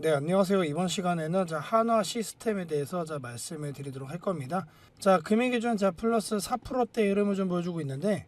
네, 안녕하세요. 이번 시간에는 자, 한화 시스템에 대해서 자, 말씀을 드리도록 할 겁니다. 자, 금액 기준 자, 플러스 4%대 흐름을 좀 보여주고 있는데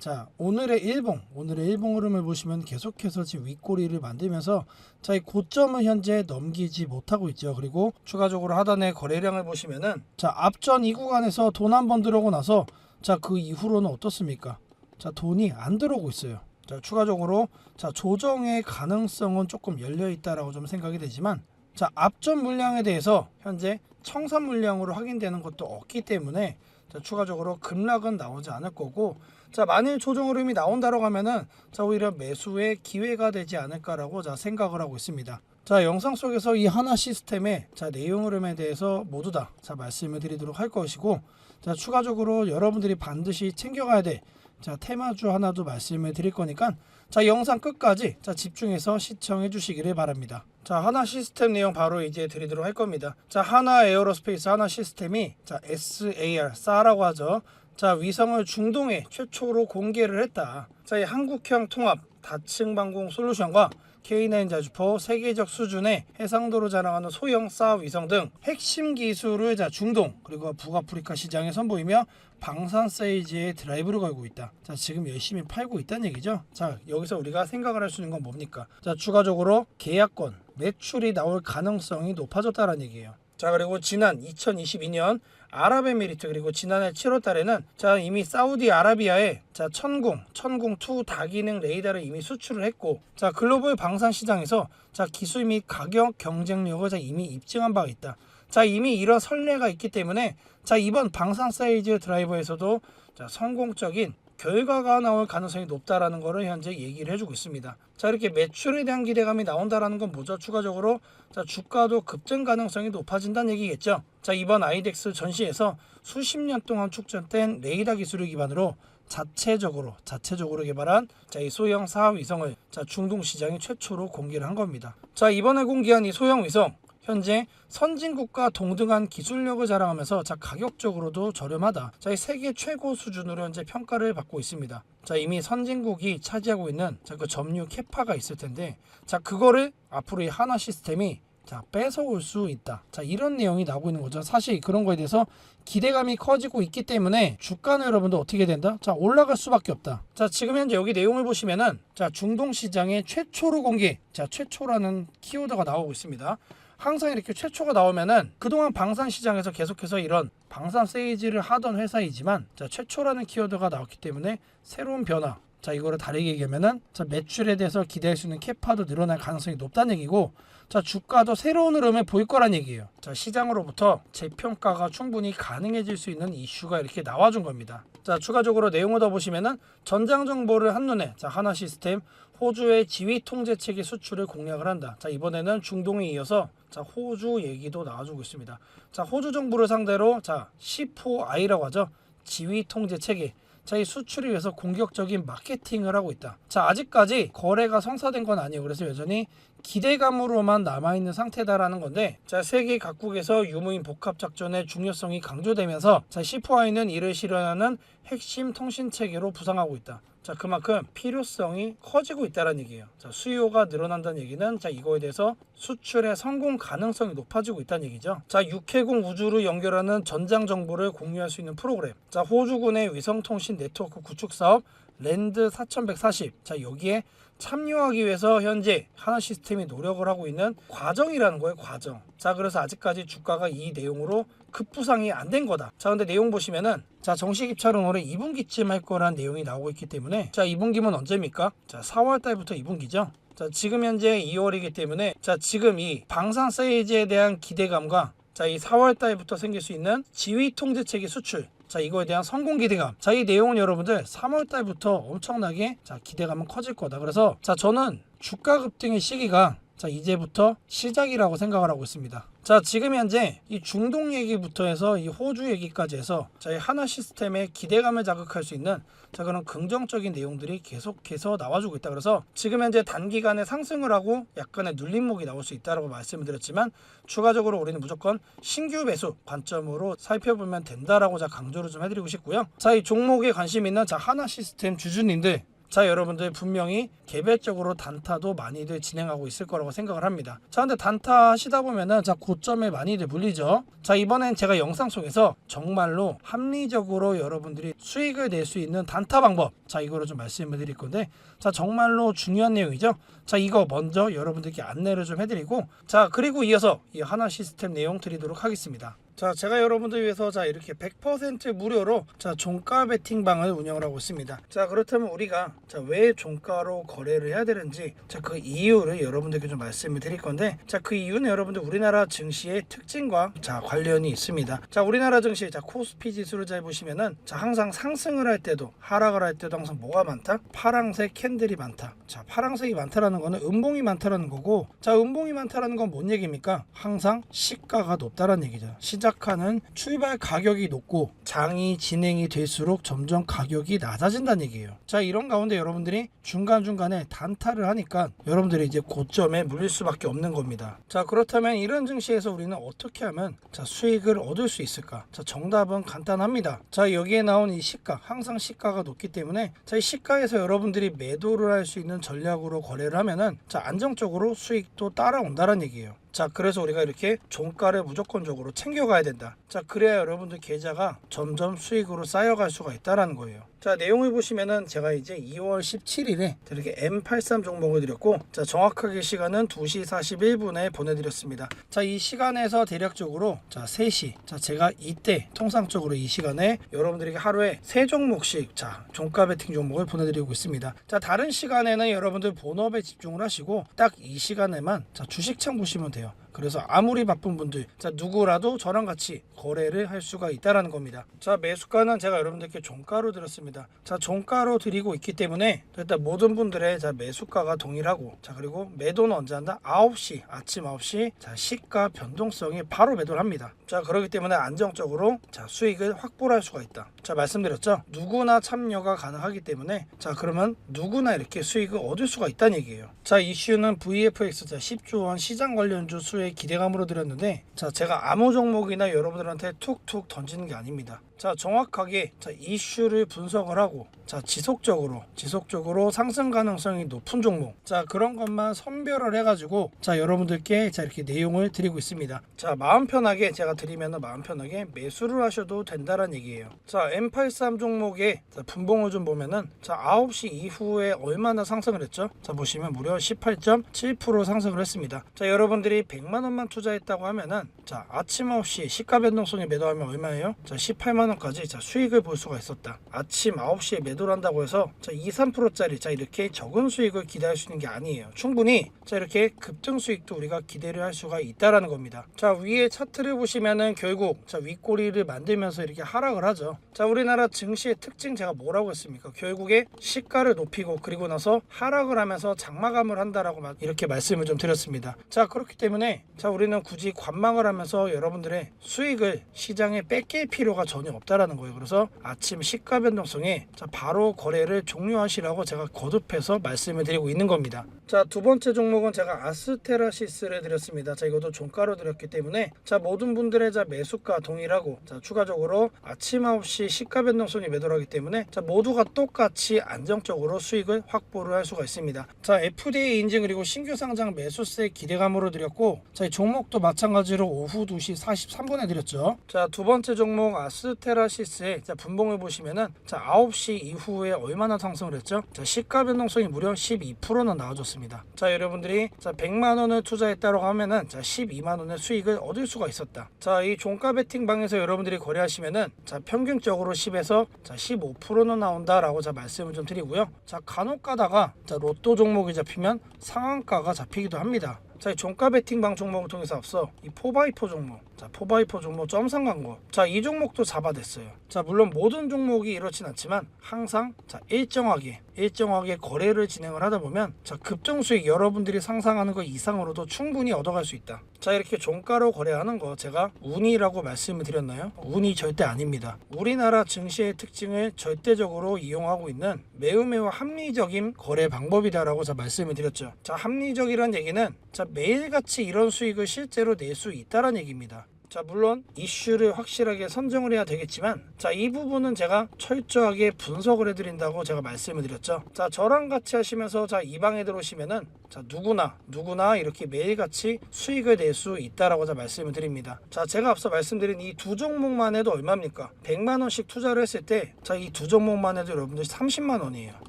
자, 오늘의 일봉, 오늘의 일봉 흐름을 보시면 계속해서 지금 윗꼬리를 만들면서 자, 이 고점을 현재 넘기지 못하고 있죠. 그리고 추가적으로 하단의 거래량을 보시면은 자, 앞전 이 구간에서 돈 한 번 들어오고 나서 자, 그 이후로는 어떻습니까? 자, 돈이 안 들어오고 있어요. 자, 추가적으로 자, 조정의 가능성은 조금 열려 있다라고 좀 생각이 되지만 자, 앞전 물량에 대해서 현재 청산 물량으로 확인되는 것도 없기 때문에 자, 추가적으로 급락은 나오지 않을 거고 자, 만일 조정 흐름이 나온다라고 하면은 자, 오히려 매수의 기회가 되지 않을까라고 자, 생각을 하고 있습니다. 자, 영상 속에서 이 하나 시스템의 자, 내용 흐름에 대해서 모두 다 자, 말씀을 드리도록 할 것이고 자, 추가적으로 여러분들이 반드시 챙겨가야 돼. 자, 테마주 하나도 말씀을 드릴 거니까 자, 영상 끝까지 자, 집중해서 시청해 주시기를 바랍니다. 자, 하나 시스템 내용 바로 이제 드리도록 할 겁니다. 자, 하나 에어로스페이스 하나 시스템이 자, SAR, 싸라고 하죠. 자, 위성을 중동에 최초로 공개를 했다. 자, 이 한국형 통합 다층 방공 솔루션과 K9 자주포 세계적 수준의 해상도로 자랑하는 소형 싸 위성 등 핵심 기술을 자 중동 그리고 북아프리카 시장에 선보이며 방산 사이즈의 드라이브를 걸고 있다. 자 지금 열심히 팔고 있다는 얘기죠. 자 여기서 우리가 생각을 할 수 있는 건 뭡니까? 자 추가적으로 계약권 매출이 나올 가능성이 높아졌다는 얘기예요. 자 그리고 지난 2022년 아랍에미리트 그리고 지난해 7월 달에는 자 이미 사우디아라비아에 자 천궁 천궁 2 다기능 레이더를 이미 수출을 했고 자 글로벌 방산 시장에서 자 기술 및 가격 경쟁력을 자 이미 입증한 바가 있다. 자 이미 이런 선례가 있기 때문에 자 이번 방산 사이즈 드라이버에서도 자 성공적인 결과가 나올 가능성이 높다라는 것을 현재 얘기를 해주고 있습니다. 자 이렇게 매출에 대한 기대감이 나온다라는 건 뭐죠? 추가적으로 자 주가도 급등 가능성이 높아진다는 얘기겠죠. 자 이번 아이덱스 전시에서 수십 년 동안 축적된 레이더 기술을 기반으로 자체적으로 자체적으로 개발한 자 이 소형 사업 위성을 자 중동 시장에 최초로 공개를 한 겁니다. 자 이번에 공개한 이 소형 위성 현재 선진국과 동등한 기술력을 자랑하면서 자 가격적으로도 저렴하다. 자, 이 세계 최고 수준으로 현재 평가를 받고 있습니다. 자, 이미 선진국이 차지하고 있는 자, 그 점유 캐파가 있을 텐데 자, 그거를 앞으로 이 하나 시스템이 자, 뺏어올 수 있다. 자, 이런 내용이 나오고 있는 거죠. 사실 그런 거에 대해서 기대감이 커지고 있기 때문에 주가는 여러분들 어떻게 된다? 자, 올라갈 수밖에 없다. 자, 지금 현재 여기 내용을 보시면은 자, 중동 시장에 최초로 공개. 자, 최초라는 키워드가 나오고 있습니다. 항상 이렇게 최초가 나오면은 그동안 방산 시장에서 계속해서 이런 방산 세이지를 하던 회사이지만 자 최초라는 키워드가 나왔기 때문에 새로운 변화 자 이거를 다르게 얘기하면은 자 매출에 대해서 기대할 수 있는 캐파도 늘어날 가능성이 높다는 얘기고 자 주가도 새로운 흐름을 보일 거란 얘기예요 자 시장으로부터 재평가가 충분히 가능해질 수 있는 이슈가 이렇게 나와준 겁니다 자 추가적으로 내용을 더 보시면은 전장 정보를 한 눈에 자 하나 시스템 호주의 지휘 통제 체계 수출을 공략을 한다. 자 이번에는 중동에 이어서 자 호주 얘기도 나와주고 있습니다. 자 호주 정부를 상대로 자 C4I라고 하죠. 지휘 통제 체계. 자, 이 수출을 위해서 공격적인 마케팅을 하고 있다. 자, 아직까지 거래가 성사된 건 아니에요. 그래서 여전히 기대감으로만 남아있는 상태다라는 건데, 자, 세계 각국에서 유무인 복합 작전의 중요성이 강조되면서, 자, C4I는 이를 실현하는 핵심 통신 체계로 부상하고 있다. 자, 그만큼 필요성이 커지고 있다는 얘기예요. 자, 수요가 늘어난다는 얘기는 자, 이거에 대해서 수출의 성공 가능성이 높아지고 있다는 얘기죠. 자, 육해공 우주를 연결하는 전장 정보를 공유할 수 있는 프로그램. 자, 호주군의 위성통신 네트워크 구축 사업 랜드 4140. 자, 여기에 참여하기 위해서 현재 하나 시스템이 노력을 하고 있는 과정이라는 거예요, 과정. 자, 그래서 아직까지 주가가 이 내용으로 급부상이 안 된 거다. 자, 근데 내용 보시면은 자, 정식 입찰은 올해 2분기쯤 할 거란 내용이 나오고 있기 때문에 자, 2분기면 언제입니까? 자, 4월 달부터 2분기죠. 자, 지금 현재 2월이기 때문에 자, 지금 이 방산 사이즈에 대한 기대감과 자, 이 4월 달부터 생길 수 있는 지휘 통제 체계 수출 자 이거에 대한 성공 기대감. 자 이 내용은 여러분들 3월 달부터 엄청나게 자 기대감은 커질 거다. 그래서 자 저는 주가 급등의 시기가 자 이제부터 시작이라고 생각을 하고 있습니다 자 지금 현재 이 중동 얘기부터 해서 이 호주 얘기까지 해서 자이 하나 시스템의 기대감을 자극할 수 있는 자 그런 긍정적인 내용들이 계속해서 나와주고 있다. 그래서 지금 현재 단기간에 상승을 하고 약간의 눌림목이 나올 수 있다라고 말씀을 드렸지만 추가적으로 우리는 무조건 신규 매수 관점으로 살펴보면 된다라고 자 강조를 좀 해드리고 싶고요. 자 이 종목에 관심 있는 자 하나 시스템 주주님들 자 여러분들 분명히 개별적으로 단타도 많이들 진행하고 있을 거라고 생각을 합니다. 자 근데 단타 하시다 보면은 자 고점에 많이들 물리죠. 자 이번엔 제가 영상 속에서 정말로 합리적으로 여러분들이 수익을 낼 수 있는 단타 방법 자 이거를 좀 말씀을 드릴 건데 자 정말로 중요한 내용이죠. 자 이거 먼저 여러분들께 안내를 좀 해드리고 자 그리고 이어서 이 하나 시스템 내용 드리도록 하겠습니다. 자 제가 여러분들 위해서 자 이렇게 100% 무료로 자 종가 베팅방을 운영을 하고 있습니다. 자 그렇다면 우리가 자 왜 종가로 거래를 해야 되는지 자 그 이유를 여러분들께 좀 말씀을 드릴 건데 자 그 이유는 여러분들 우리나라 증시의 특징과 자 관련이 있습니다. 자 우리나라 증시 자 코스피 지수를 잘 보시면은 자 항상 상승을 할 때도 하락을 할 때도 항상 뭐가 많다? 파랑색 캔들이 많다. 자 파랑색이 많다라는 거는 음봉이 많다라는 거고 자 음봉이 많다라는 건 뭔 얘기입니까? 항상 시가가 높다라는 얘기죠 시 작하는 출발 가격이 높고 장이 진행이 될수록 점점 가격이 낮아진다는 얘기예요. 자 이런 가운데 여러분들이 중간중간에 단타를 하니까 여러분들이 이제 고점에 물릴 수밖에 없는 겁니다. 자 그렇다면 이런 증시에서 우리는 어떻게 하면 자 수익을 얻을 수 있을까? 자 정답은 간단합니다. 자 여기에 나온 이 시가 항상 시가가 높기 때문에 자 이 시가에서 여러분들이 매도를 할 수 있는 전략으로 거래를 하면은 자 안정적으로 수익도 따라온다는 얘기예요. 자 그래서 우리가 이렇게 종가를 무조건적으로 챙겨가야 된다. 자 그래야 여러분들 계좌가 점점 수익으로 쌓여갈 수가 있다라는 거예요 자 내용을 보시면은 제가 이제 2월 17일에 이렇게 M83 종목을 드렸고 자 정확하게 시간은 2시 41분에 보내드렸습니다. 자 이 시간에서 대략적으로 자 3시 자 제가 이때 통상적으로 이 시간에 여러분들에게 하루에 세 종목씩 자 종가 베팅 종목을 보내드리고 있습니다. 자 다른 시간에는 여러분들 본업에 집중을 하시고 딱 이 시간에만 자 주식 창 보시면 돼요 그래서 아무리 바쁜 분들 자 누구라도 저랑 같이 거래를 할 수가 있다라는 겁니다. 자 매수가는 제가 여러분들께 종가로 드렸습니다. 자 종가로 드리고 있기 때문에 일단 모든 분들의 자 매수가가 동일하고 자 그리고 매도는 언제 한다? 9시 아침 9시 자 시가 변동성이 바로 매도를 합니다. 자 그렇기 때문에 안정적으로 자 수익을 확보할 수가 있다. 자 말씀드렸죠? 누구나 참여가 가능하기 때문에 자 그러면 누구나 이렇게 수익을 얻을 수가 있다는 얘기예요. 자 이슈는 VFX 자 10조 원 시장 관련주 수의 기대감으로 드렸는데 자 제가 아무 종목이나 여러분들한테 툭툭 던지는 게 아닙니다 자 정확하게 자 이슈를 분석을 하고 자 지속적으로 지속적으로 상승 가능성이 높은 종목. 자 그런 것만 선별을 해가지고 자 여러분들께 자 이렇게 내용을 드리고 있습니다. 자 마음 편하게 제가 드리면 마음 편하게 매수를 하셔도 된다는 얘기예요. 자 M83 종목의 자, 분봉을 좀 보면은 자 9시 이후에 얼마나 상승을 했죠? 자 보시면 무려 18.7% 상승을 했습니다. 자 여러분들이 100만 원만 투자했다고 하면은 자 아침 9시 시가 변동성에 매도하면 얼마예요? 자 18만 원까지 자 수익을 볼 수가 있었다. 아침 9시에 매도를 한다고 해서 자 2, 3%짜리 자 이렇게 적은 수익을 기대할 수 있는 게 아니에요. 충분히 자 이렇게 급등 수익도 우리가 기대를 할 수가 있다라는 겁니다. 자 위에 차트를 보시면은 결국 자 윗꼬리를 만들면서 이렇게 하락을 하죠. 자 우리나라 증시의 특징 제가 뭐라고 했습니까? 결국에 시가를 높이고 그리고 나서 하락을 하면서 장마감을 한다라고 막 이렇게 말씀을 좀 드렸습니다. 자 그렇기 때문에 자 우리는 굳이 관망을 하면서 여러분들의 수익을 시장에 뺏길 필요가 전혀 없다라는 거예요. 그래서 아침 시가 변동성에 자 바로 거래를 종료하시라고 제가 거듭해서 말씀을 드리고 있는 겁니다. 자 두 번째 종목은 제가 아스테라시스를 드렸습니다. 자 이것도 종가로 드렸기 때문에 자 모든 분들의 자 매수가 동일하고 자 추가적으로 아침 9시 시가 변동성이 매도를 하기 때문에 자 모두가 똑같이 안정적으로 수익을 확보를 할 수가 있습니다. 자 FDA 인증 그리고 신규 상장 매수세 기대감으로 드렸고 자이 종목도 마찬가지로 오후 2시 43분에 드렸죠. 자 두 번째 종목 아스테 라시스의 자 분봉을 보시면은 자 9시 이후에 얼마나 상승을 했죠? 자 시가 변동성이 무려 12%나 나와줬습니다. 자 여러분들이 자 100만 원을 투자했다고 하면은 자 12만 원의 수익을 얻을 수가 있었다. 자 이 종가 베팅 방에서 여러분들이 거래하시면은 자 평균적으로 10에서 자 15%는 나온다라고 자 말씀을 좀 드리고요. 자 간혹 가다가 자 로또 종목이 잡히면 상한가가 잡히기도 합니다. 자, 이 종가 베팅방 종목을 통해서 앞서 이 포바이포 종목, 자 포바이포 종목 점상 광고, 자 이 종목도 잡아냈어요. 자 물론 모든 종목이 이렇진 않지만 항상 자 일정하게 일정하게 거래를 진행을 하다 보면 자 급등 수익 여러분들이 상상하는 것 이상으로도 충분히 얻어갈 수 있다. 자 이렇게 종가로 거래하는 거 제가 운이라고 말씀을 드렸나요? 운이 절대 아닙니다. 우리나라 증시의 특징을 절대적으로 이용하고 있는 매우 매우 합리적인 거래 방법이다라고 자 말씀을 드렸죠. 자 합리적이란 얘기는 자 매일같이 이런 수익을 실제로 낼 수 있다는 얘기입니다. 자 물론 이슈를 확실하게 선정을 해야 되겠지만 자 이 부분은 제가 철저하게 분석을 해드린다고 제가 말씀을 드렸죠. 자 저랑 같이 하시면서 자 이 방에 들어오시면은 자 누구나 누구나 이렇게 매일같이 수익을 낼 수 있다라고 자 말씀을 드립니다. 자 제가 앞서 말씀드린 이 두 종목만 해도 얼마입니까? 100만 원씩 투자를 했을 때 자 이 두 종목만 해도 여러분들 30만 원이에요.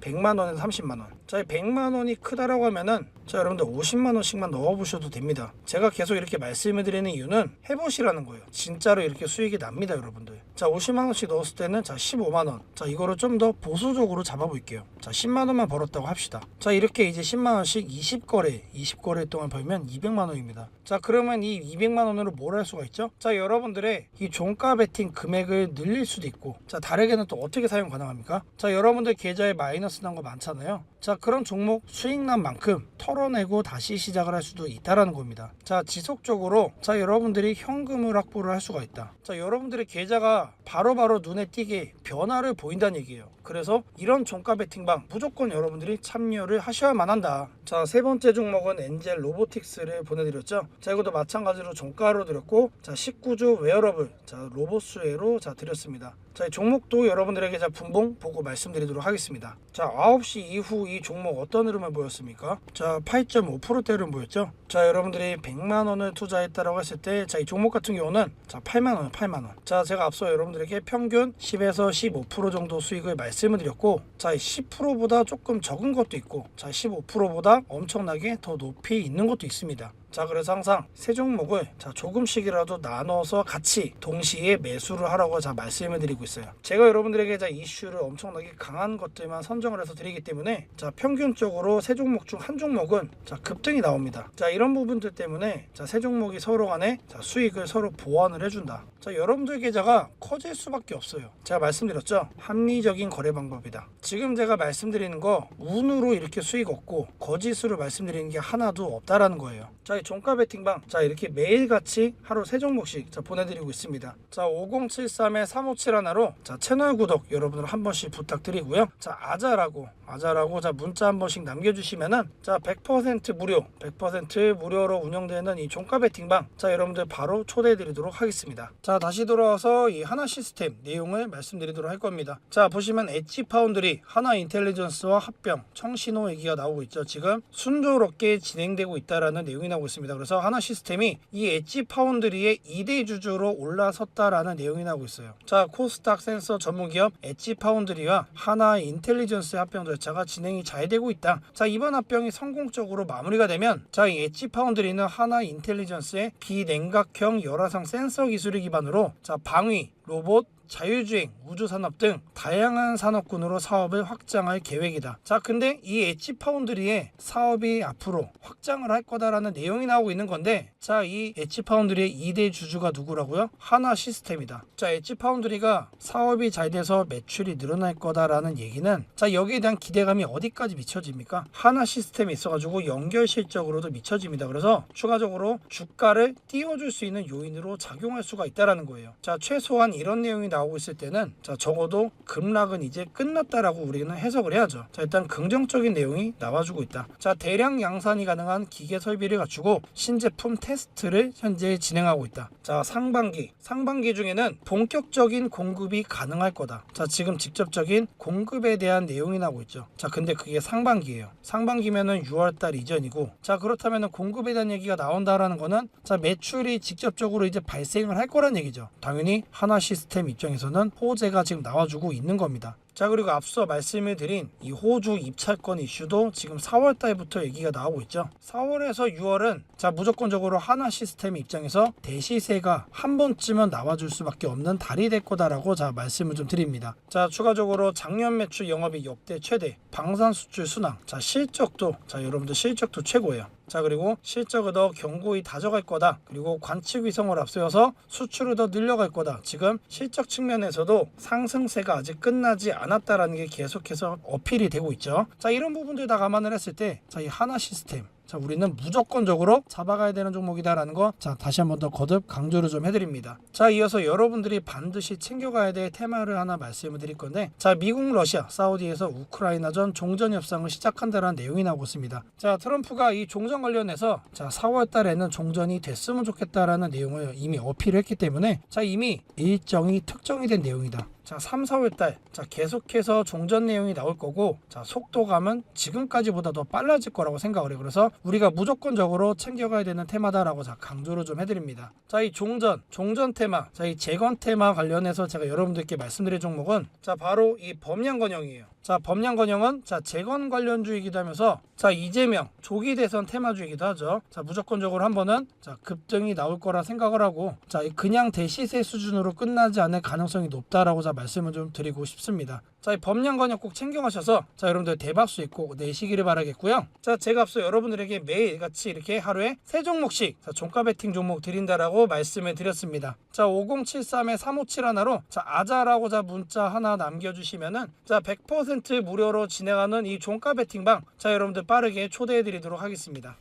100만 원에서 30만 원. 자 100만 원이 크다라고 하면은 자 여러분들 50만 원씩만 넣어 보셔도 됩니다. 제가 계속 이렇게 말씀을 드리는 이유는 해보시라는 거예요. 진짜로 이렇게 수익이 납니다, 여러분들. 자 50만 원씩 넣었을 때는 자 15만 원. 자 이거를 좀 더 보수적으로 잡아볼게요. 자 10만 원만 벌었다고 합시다. 자 이렇게 이제 10만 원씩 20 거래, 20거래 동안 벌면 200만 원입니다. 자 그러면 이 200만 원으로 뭘 할 수가 있죠? 자 여러분들의 이 종가 베팅 금액을 늘릴 수도 있고 자 다르게는 또 어떻게 사용 가능합니까? 자 여러분들 계좌에 마이너스 난 거 많잖아요. 자 그런 종목 수익 난 만큼 털어내고 다시 시작을 할 수도 있다라는 겁니다. 자 지속적으로 자 여러분들이 현금을 확보를 할 수가 있다. 자 여러분들의 계좌가 바로바로 눈에 띄게 변화를 보인다는 얘기예요. 그래서 이런 종가 베팅방 무조건 여러분들이 참여를 하셔야만 한다. 자 세 번째 종목은 엔젤 로보틱스를 보내드렸죠. 자 이것도 마찬가지로 종가로 드렸고 자 19주 웨어러블 자 로보스웨로 자 드렸습니다. 자, 이 종목도 여러분들에게 자 분봉 보고 말씀드리도록 하겠습니다. 자, 9시 이후 이 종목 어떤 흐름을 보였습니까? 자, 8.5%대 흐름 보였죠? 자, 여러분들이 100만 원을 투자했다라고 했을 때, 자, 이 종목 같은 경우는 자, 8만 원, 8만 원. 자, 제가 앞서 여러분들에게 평균 10에서 15% 정도 수익을 말씀을 드렸고, 자, 10%보다 조금 적은 것도 있고, 자, 15%보다 엄청나게 더 높이 있는 것도 있습니다. 자 그래서 항상 세 종목을 자 조금씩이라도 나눠서 같이 동시에 매수를 하라고 자 말씀을 드리고 있어요. 제가 여러분들에게 자 이슈를 엄청나게 강한 것들만 선정을 해서 드리기 때문에 자 평균적으로 세 종목 중 한 종목은 자 급등이 나옵니다. 자 이런 부분들 때문에 자세 종목이 서로 간에 자 수익을 서로 보완을 해준다. 자 여러분들 계좌가 커질 수밖에 없어요. 제가 말씀드렸죠. 합리적인 거래 방법이다. 지금 제가 말씀드리는 거 운으로 이렇게 수익 얻고 거짓으로 말씀드리는 게 하나도 없다라는 거예요. 자, 이 종가 베팅방. 자, 이렇게 매일같이 하루 세 종목씩 자, 보내드리고 있습니다. 자, 5073에 357 하나로 자, 채널 구독 여러분들 한 번씩 부탁드리고요. 자, 아자라고, 아자라고 자, 문자 한 번씩 남겨주시면은 자, 100% 무료, 100% 무료로 운영되는 이 종가 베팅방. 자, 여러분들 바로 초대해 드리도록 하겠습니다. 자, 다시 돌아와서 이 하나 시스템 내용을 말씀드리도록 할 겁니다. 자, 보시면 엣지 파운드리, 하나 인텔리전스와 합병, 청신호 얘기가 나오고 있죠. 지금 순조롭게 진행되고 있다라는 내용이 나오고 있습니다. 그래서 하나 시스템이 이 엣지 파운드리의 2대 주주로 올라섰다라는 내용이 나오고 있어요. 자, 코스닥 센서 전문 기업 엣지 파운드리와 하나 인텔리전스 합병 절차가 진행이 잘 되고 있다. 자, 이번 합병이 성공적으로 마무리가 되면 자, 이 엣지 파운드리는 하나 인텔리전스의 비냉각형 열화상 센서 기술을 기반으로 자, 방위, 로봇, 자율주행, 우주산업 등 다양한 산업군으로 사업을 확장할 계획이다. 자, 근데 이 엣지 파운드리의 사업이 앞으로 확장을 할 거다라는 내용이 나오고 있는 건데, 자, 이 엣지 파운드리의 2대 주주가 누구라고요? 하나 시스템이다. 자, 엣지 파운드리가 사업이 잘 돼서 매출이 늘어날 거다라는 얘기는, 자, 여기에 대한 기대감이 어디까지 미쳐집니까? 하나 시스템이 있어가지고 연결 실적으로도 미쳐집니다. 그래서 추가적으로 주가를 띄워줄 수 있는 요인으로 작용할 수가 있다라는 거예요. 자, 최소한 이런 내용이 나오고 있을 때는 자 적어도 급락은 이제 끝났다라고 우리는 해석을 해야죠. 자 일단 긍정적인 내용이 나와주고 있다. 자 대량 양산이 가능한 기계 설비를 갖추고 신제품 테스트를 현재 진행하고 있다. 자 상반기 상반기 중에는 본격적인 공급이 가능할 거다. 자 지금 직접적인 공급에 대한 내용이 나오고 있죠. 자 근데 그게 상반기예요. 상반기면은 6월달 이전이고 자 그렇다면은 공급에 대한 얘기가 나온다라는 거는 자 매출이 직접적으로 이제 발생을 할 거란 얘기죠. 당연히 하나 시스템 입장에서는 호재가 지금 나와주고 있는 겁니다. 자 그리고 앞서 말씀을 드린 이 호주 입찰권 이슈도 지금 4월 달부터 얘기가 나오고 있죠. 4월에서 6월은 자 무조건적으로 하나 시스템 입장에서 대시세가 한 번쯤은 나와줄 수밖에 없는 달이 될 거다라고 자 말씀을 좀 드립니다. 자 추가적으로 작년 매출 영업이 역대 최대, 방산 수출 순항, 자 실적도 자 여러분들 실적도 최고예요. 자 그리고 실적을 더 견고히 다져갈 거다. 그리고 관측 위성을 앞세워서 수출을 더 늘려갈 거다. 지금 실적 측면에서도 상승세가 아직 끝나지 않 았다라는 게 계속해서 어필이 되고 있죠. 자 이런 부분들 다 감안을 했을 때 자 이 하나 시스템 자 우리는 무조건적으로 잡아가야 되는 종목이다라는 거 자 다시 한 번 더 거듭 강조를 좀 해드립니다. 자 이어서 여러분들이 반드시 챙겨가야 될 테마를 하나 말씀을 드릴 건데 자 미국 러시아 사우디에서 우크라이나전 종전 협상을 시작한다는 내용이 나오고 있습니다. 자 트럼프가 이 종전 관련해서 자 4월 달에는 종전이 됐으면 좋겠다라는 내용을 이미 어필을 했기 때문에 자 이미 일정이 특정이 된 내용이다. 자, 3, 4월 달. 자, 계속해서 종전 내용이 나올 거고, 자, 속도감은 지금까지보다 더 빨라질 거라고 생각을 해요. 그래서 우리가 무조건적으로 챙겨가야 되는 테마다라고 자, 강조를 좀 해드립니다. 자, 이 종전, 종전 테마, 자, 이 재건 테마 관련해서 제가 여러분들께 말씀드릴 종목은 자, 바로 이 범양건영이에요. 자, 범양건영은 자, 재건 관련주이기도 하면서 자, 이재명 조기 대선 테마주이기도 하죠. 자, 무조건적으로 한 번은 자, 급등이 나올 거라 생각을 하고 자, 이 그냥 대시세 수준으로 끝나지 않을 가능성이 높다라고 자, 말씀을 좀 드리고 싶습니다. 자, 이 범양건영 꼭 챙겨가셔서 자, 여러분들 대박수 있고 내시기를 바라겠고요. 자, 제가 앞서 여러분들에게 매일 같이 이렇게 하루에 세 종목씩 자, 종가 베팅 종목 드린다라고 말씀을 드렸습니다. 자, 5073에 357 하나로 자, 아자라고 자 문자 하나 남겨주시면은 자, 100% 무료로 진행하는 이 종가 베팅방 자, 여러분들 빠르게 초대해 드리도록 하겠습니다.